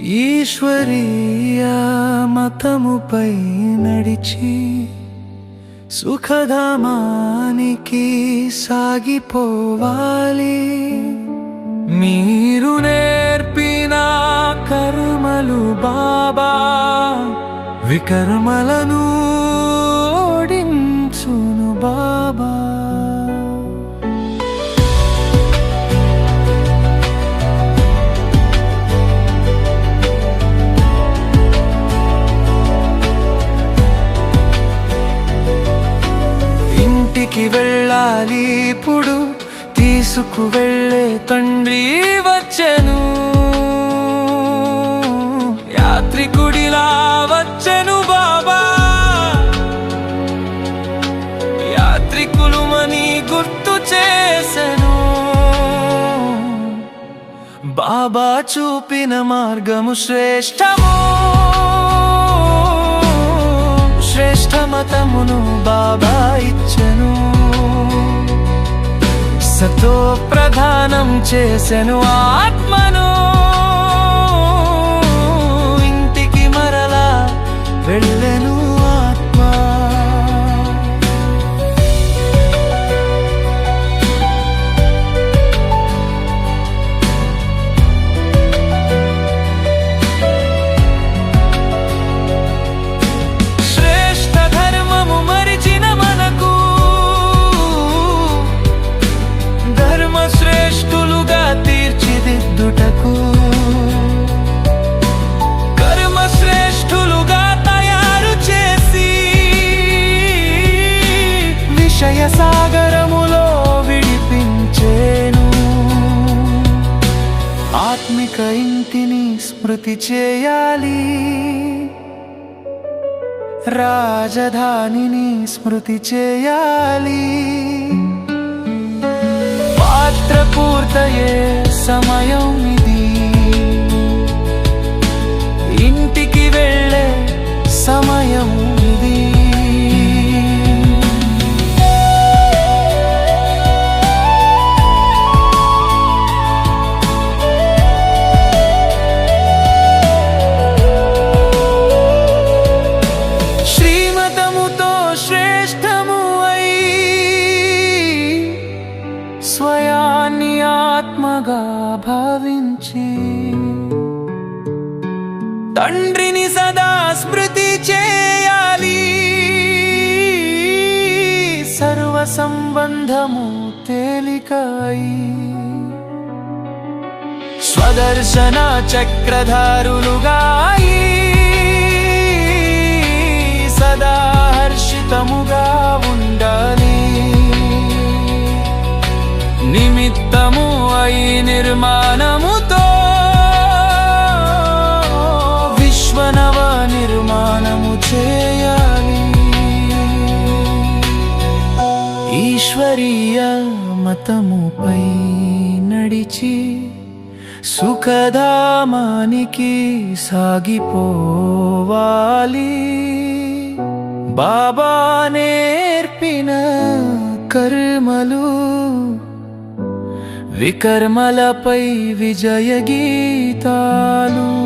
ఈశ్వరీయ మతముపై నడిచి సుఖధామానికి సాగిపోవాలి. మీరు నేర్పిన కర్మలు బాబా వికర్మలను ఓడించును బాబా. ఇంటికి వెళ్ళాలి ఇప్పుడు తీసుకు వెళ్ళే తండ్రి వచ్చెను. యాత్రికుడిలా వచ్చెను బాబా. యాత్రికులు మని గుర్తు చేసెను. బాబా చూపిన మార్గము శ్రేష్టము. శ్రేష్టమతమును బాబా ఇచ్చెను. సతో ప్రధానం చేసెను ఆత్మ సాగరములో విడిపించేను. ఆత్మిక ఇంటిని స్మృతి చేయాలి. రాజధానిని స్మృతి చేయాలి. పాత్ర పూర్తయే సమయం తండ్రిని సదా స్మృతి చేయాలి. సర్వ సంబంధము తేలికై. స్వదర్శన చక్రధారులుగా సదా హర్షితముగా ఉండాలి. నిమిత్తము అయి నిర్మా చేయాలి. ఈశ్వరీయ మతముపై నడిచి సుఖధామానికి సాగిపోవాలి. బాబా నేర్పిన కర్మలు వికర్మలపై విజయ గీతాలు